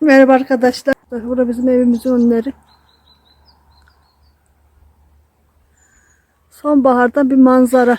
Merhaba arkadaşlar. Bak Bura bizim evimizin önleri. Sonbaharda bir manzara.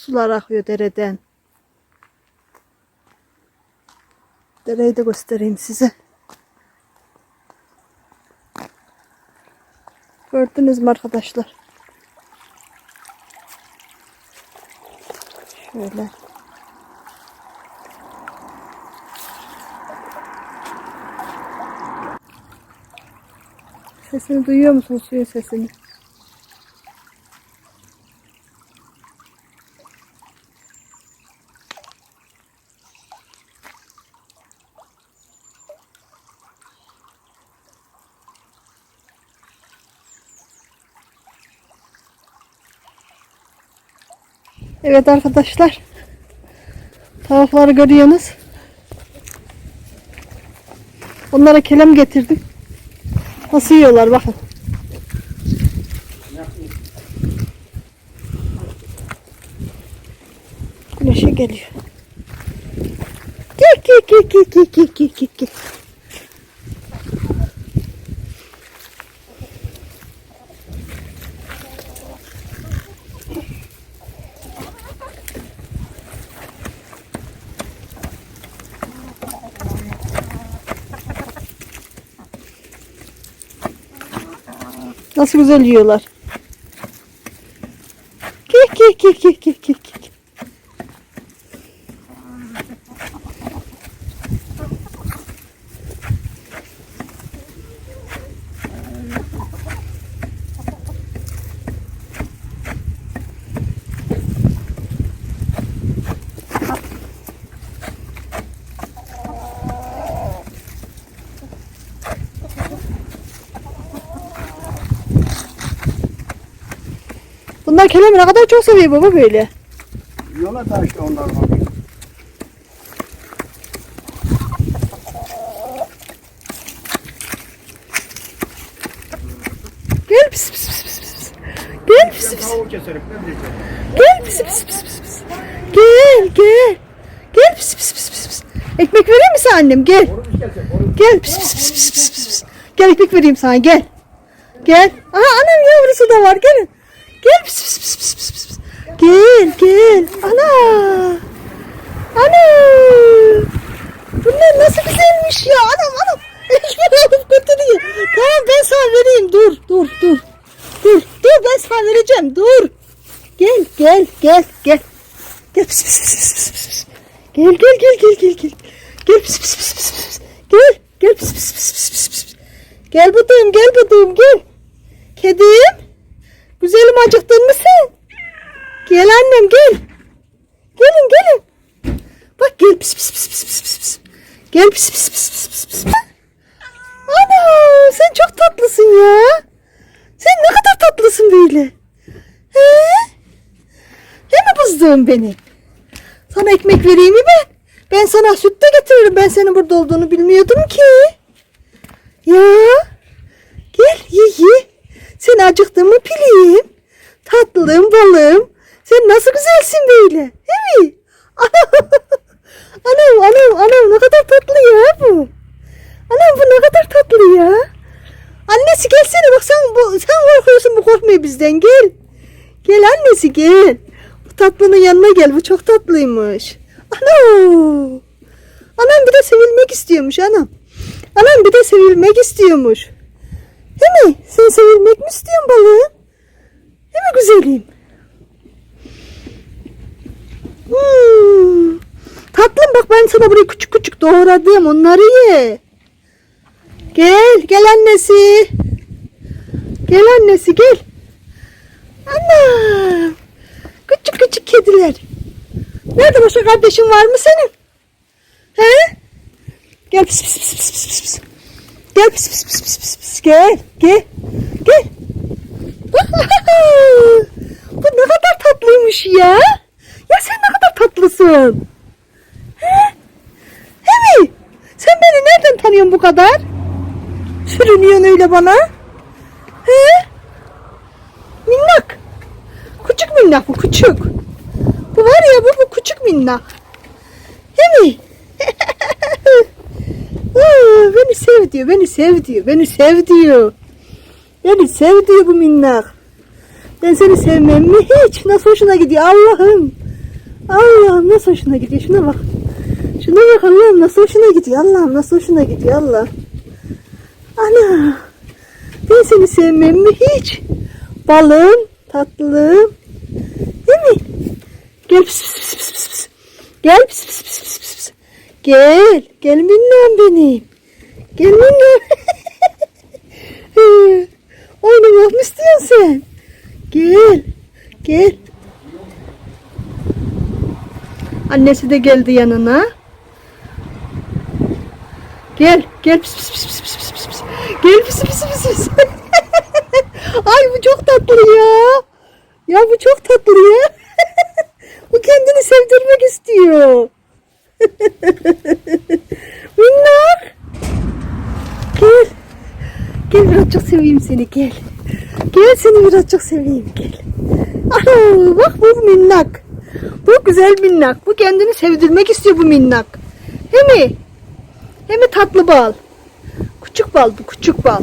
Sular akıyor dereden. Dereyi de göstereyim size. Gördünüz mü arkadaşlar? Şöyle. Sesini duyuyor musunuz suyun sesini? Evet arkadaşlar. Tavukları görüyorsunuz. Onlara kelem getirdim. Nasıl yiyorlar bakın. Güneşe geliyor. Gel gel gel gel gel gel gel Nasıl güzel yiyorlar. Kih kih kih kih kih kih. Bunlar kelemi ne kadar çok seviyor baba böyle. Yola da işte onlar var. Gel pis pis pis pis pis. Gel pis pis. Gel pis pis pis pis pis. Gel gel. Gel pis pis pis pis pis. Ekmek vereyim mi sana annem? Gel. Gel pis pis pis pis pis pis. pis. Gel ekmek vereyim sana gel. Gel. Aha anam yavrusu da var gelin. Gel pis pis pis pis pis pis. Gel gel. Ana. Ana. Bunlar nasıl güzelmiş ya. Anam anam. Ekmek alıp götürüyor. Tamam ben sana vereyim. Dur dur dur. Dur dur ben sana vereceğim. Dur. Gel gel gel gel. Gel pis pis pis pis pis pis. Gel gel gel gel gel gel. Gel pis pis pis pis pis. Gel gel pis pis pis pis pis. Gel buduğum gel buduğum gel. Kedim. Güzelim acıktın mı sen? Gel annem gel. Gelin gelin. Bak gel pis pis pis pis pis pis. Gel pis pis pis pis pis pis. Ana sen çok tatlısın ya. Sen ne kadar tatlısın böyle. He? Değil mi bızdığım benim? Sana ekmek vereyim mi ben? Ben sana süt de getiririm. Ben senin burada olduğunu bilmiyordum ki. Ya. Gel ye ye. Sen acıktın mı pileyim? Tatlım balım. Sen nasıl güzelsin böyle. Değil mi? Anam anam anam ne kadar tatlı ya bu. Anam bu ne kadar tatlı ya. Annesi gelsene bak sen, bu, sen korkuyorsun bu korkmuyor bizden gel. Gel annesi gel. Bu tatlının yanına gel bu çok tatlıymış. Anam. Anam bir de sevilmek istiyormuş anam. Anam bir de sevilmek istiyormuş. Değil mi? Sen sevilmek mi istiyorsun balığım? Değil mi güzelim? Tatlım bak ben sana buraya küçük küçük doğradım onları ye. Gel gel annesi. Gel annesi gel. Anam. Küçük küçük kediler. Nerede başka kardeşin var mı senin? He? Gel pis pis pis pis pis pis. Gel pis pis pis pis pis pis. Gel gel gel. Bu ne kadar tatlıymış ya. Ya sen ne kadar tatlısın. He? He mi? Sen beni nereden tanıyorsun bu kadar? Sürünüyorsun öyle bana. He? Minnak. Küçük minnak bu küçük. Bu var ya bu, bu küçük minnak. He mi? Aa, beni sev diyor, beni sev diyor, beni sev diyor. Beni sev diyor bu minnak. Ben seni sevmem mi hiç? Nasıl hoşuna gidiyor Allah'ım. Allah'ım nasıl hoşuna gidiyor şuna bak. Şuna bak Allah'ım nasıl hoşuna gidiyor Allah'ım nasıl hoşuna gidiyor Allah. Ana. Ben seni sevmem mi hiç? Balım, tatlım. Değil mi? Gel pis pis pis pis. Gel pis pis pis pis pis. Gel. Gel minnem benim. Gelinle. Oynamak mı istiyorsun sen? Gel. Gel. Annesi de geldi yanına. Gel, gel pis pis pis pis pis pis pis. Gel pis pis pis pis. Ay bu çok tatlı ya. Ya bu çok tatlı ya. bu kendini sevdirmek istiyor. Gel birazcık seveyim seni gel. Gel seni birazcık seveyim gel. Aha, bak bu minnak. Bu güzel minnak. Bu kendini sevdirmek istiyor bu minnak. Değil mi? Değil mi tatlı bal? Küçük bal bu küçük bal.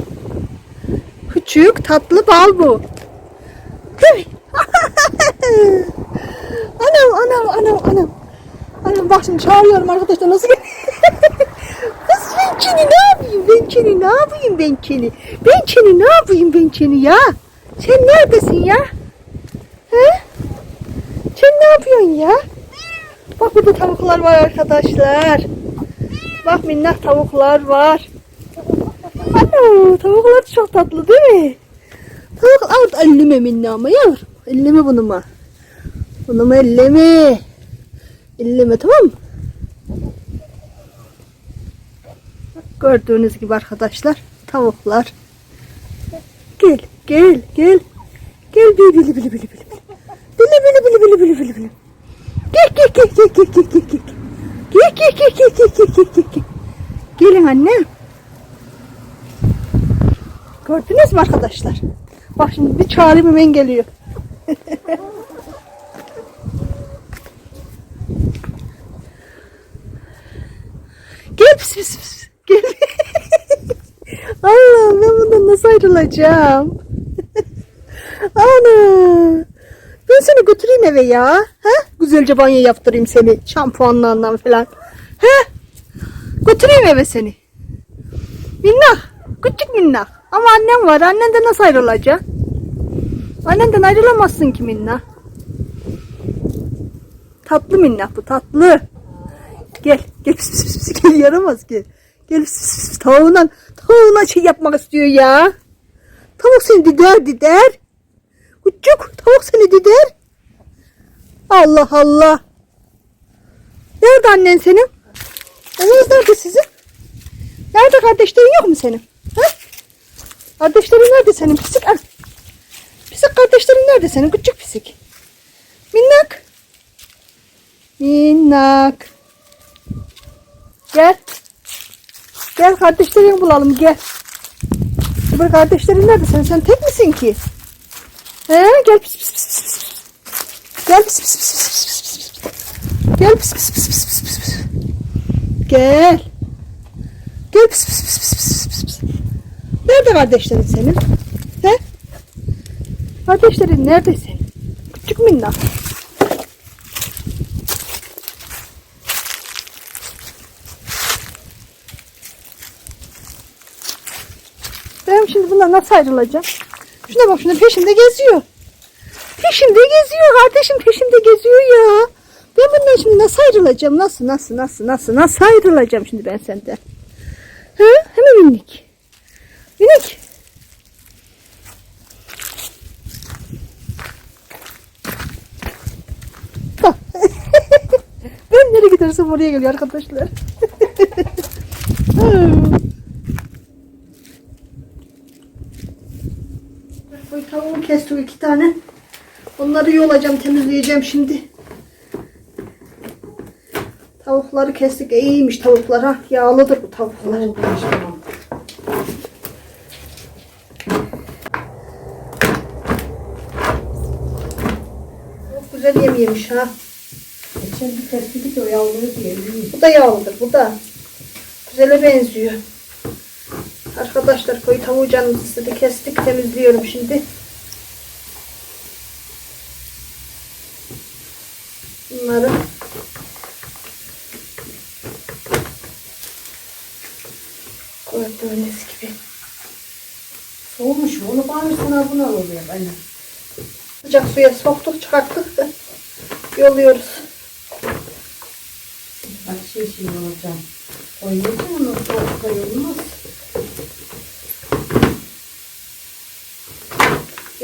Küçük tatlı bal bu. Değil mi? anam anam anam anam. Anam bak şimdi çağırıyorum arkadaşlar nasıl gel- Seni ne yapayım ben seni ne yapayım ben seni? Ben seni ne yapayım ben seni ya? Sen neredesin ya? He? Sen ne yapıyorsun ya? Bak burada tavuklar var arkadaşlar. Bak minnak tavuklar var. Ana tavuklar çok tatlı değil mi? Tavuk al elleme minna ama yavrum. Elleme bunu mu? Bunu mu elleme? Elleme tamam mı? Gördüğünüz gibi arkadaşlar tavuklar. Gel gel gel. Gel bili bili bili bili bili. Bili bili bili bili bili bili bili. Gel gel gel gel gel gel gel gel. Gel gel gel gel gel gel gel gel gel. Gelin annem. Gördünüz mü arkadaşlar? Bak şimdi bir çağırayım hemen geliyor. Gel pis pis pis. Nasıl ayrılacağım? Ana. Ben seni götüreyim eve ya. Ha? Güzelce banyo yaptırayım seni. Şampuanlarından falan. Ha? Götüreyim eve seni. Minnak. Küçük minnak. Ama annem var. Annenden nasıl ayrılacaksın? Annenden ayrılamazsın ki minnak. Tatlı minnak bu tatlı. Gel. Gel. Gel yaramaz gel. Gel pis tavuğuna şey yapmak istiyor ya. Tavuk seni dider dider. Küçük tavuk seni dider. Allah Allah. Nerede annen senin? Oğuz nerede sizin? Nerede kardeşlerin yok mu senin? Ha? Kardeşlerin nerede senin? Pisik. Pisik kardeşlerin nerede senin? Küçük pisik. Minnak. Minnak. Gel. Gel kardeşlerini bulalım gel. Öbür kardeşlerin nerede sen? Sen tek misin ki? He gel pis pis pis pis. Gel pis pis pis pis pis pis. Gel pis pis pis pis pis pis. Gel. Gel pis pis pis pis pis pis pis. Nerede kardeşlerin senin? He? Kardeşlerin nerede senin? Küçük minnak. Ben şimdi bundan nasıl ayrılacağım? Şuna bak şuna peşimde geziyor. Peşimde geziyor kardeşim peşimde geziyor ya. Ben bundan şimdi nasıl ayrılacağım? Nasıl nasıl nasıl nasıl nasıl ayrılacağım şimdi ben senden? Hı? Hemen minik. Minik. Bak. Nereye gidersen oraya geliyor arkadaşlar. kestik iki tane. Onları yolacağım, temizleyeceğim şimdi. Tavukları kestik. İyiymiş tavuklar ha. Yağlıdır bu tavuklar. Çok güzel yem yemiş ha. Geçen bir tespiti o yavruyu diyelim. Bu da yağlıdır. Bu da. Güzele benziyor. Arkadaşlar koyu tavuğu canımız istedi. Kestik. Temizliyorum şimdi. Bunları gördüğünüz gibi. Soğumuş onu bağırsana buna oluyor anne. Sıcak suya soktuk çıkarttık da yoluyoruz. Bak şey şey olacağım. Koyuyorsun onu soğuk koyulmaz.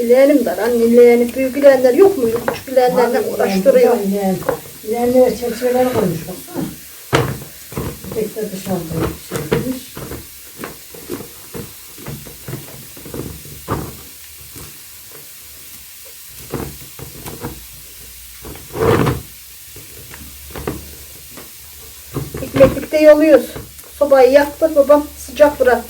İleyelim dar anne ileyenip büyük yok mu? Küçük ileyenlerle uğraştırıyor. Yani, ilerlere çerçeveler koymuş baksana. Tek de dışarıda yetiştirilmiş. Ekmeklikte yoluyoruz. Sobayı yaktık babam sıcak bırak.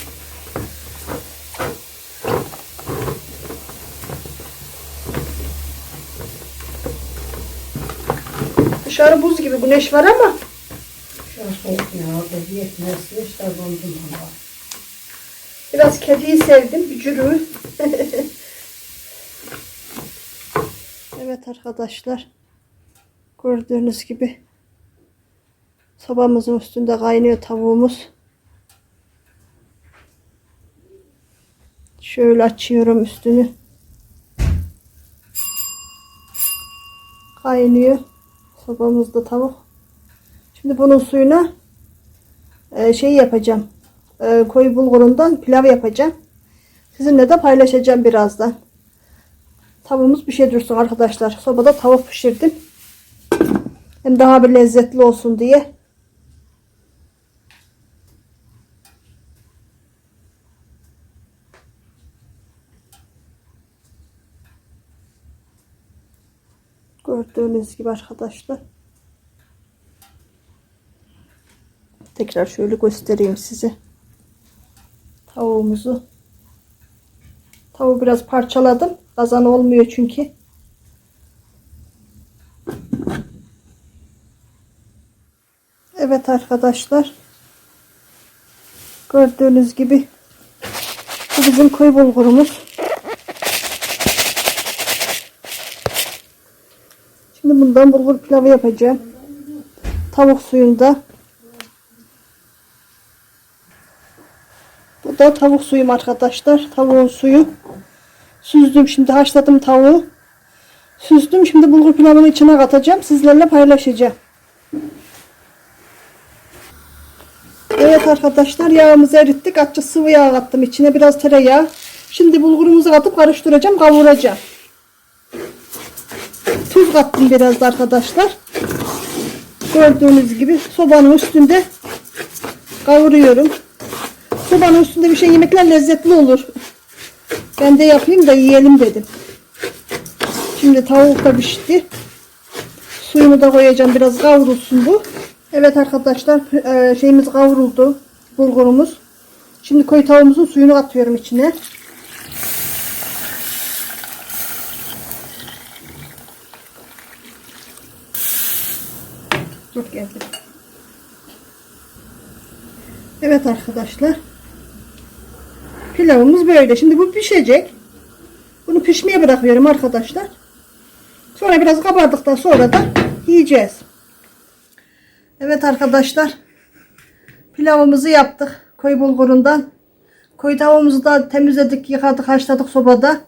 Dışarı buz gibi güneş var ama Şu an soğuk ya. Orada yetmez. İşte dondum ama. biraz kediyi sevdim. Bücürü. evet arkadaşlar. Gördüğünüz gibi sobamızın üstünde kaynıyor tavuğumuz. Şöyle açıyorum üstünü. Kaynıyor. Sobamızda tavuk. Şimdi bunun suyuna e, şey yapacağım. E, koyu bulgurundan pilav yapacağım. Sizinle de paylaşacağım birazdan. Tavuğumuz bir şey dursun arkadaşlar. Sobada tavuk pişirdim. Hem daha bir lezzetli olsun diye. Gördüğünüz gibi arkadaşlar. Tekrar şöyle göstereyim size. Tavuğumuzu. Tavuğu biraz parçaladım. Kazan olmuyor çünkü. Evet arkadaşlar. Gördüğünüz gibi bu bizim koyu bulgurumuz. Şimdi bundan bulgur pilavı yapacağım. Tavuk suyunda. Bu da tavuk suyum arkadaşlar. Tavuğun suyu. Süzdüm şimdi haşladım tavuğu. Süzdüm şimdi bulgur pilavını içine katacağım. Sizlerle paylaşacağım. Evet arkadaşlar yağımızı erittik. Azıcık sıvı yağ kattım içine biraz tereyağı. Şimdi bulgurumuzu katıp karıştıracağım kavuracağım. Tuz kattım biraz da arkadaşlar. Gördüğünüz gibi sobanın üstünde kavuruyorum. Sobanın üstünde bir şey yemekler lezzetli olur. Ben de yapayım da yiyelim dedim. Şimdi tavuk da pişti. Suyunu da koyacağım biraz kavrulsun bu. Evet arkadaşlar e, şeyimiz kavruldu. Bulgurumuz. Şimdi koyu tavuğumuzun suyunu atıyorum içine. Dur geldi. Evet arkadaşlar. Pilavımız böyle. Şimdi bu pişecek. Bunu pişmeye bırakıyorum arkadaşlar. Sonra biraz kabardıktan sonra da yiyeceğiz. Evet arkadaşlar. Pilavımızı yaptık. Koyu bulgurundan. Koyu tavuğumuzu da temizledik, yıkadık, haşladık sobada.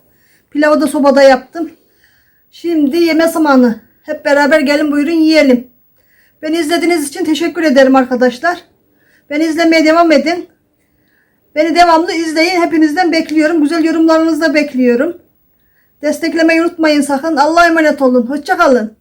Pilavı da sobada yaptım. Şimdi yeme zamanı. Hep beraber gelin buyurun yiyelim. Beni izlediğiniz için teşekkür ederim arkadaşlar. Beni izlemeye devam edin. Beni devamlı izleyin. Hepinizden bekliyorum. Güzel yorumlarınızı da bekliyorum. Desteklemeyi unutmayın sakın. Allah'a emanet olun. Hoşçakalın.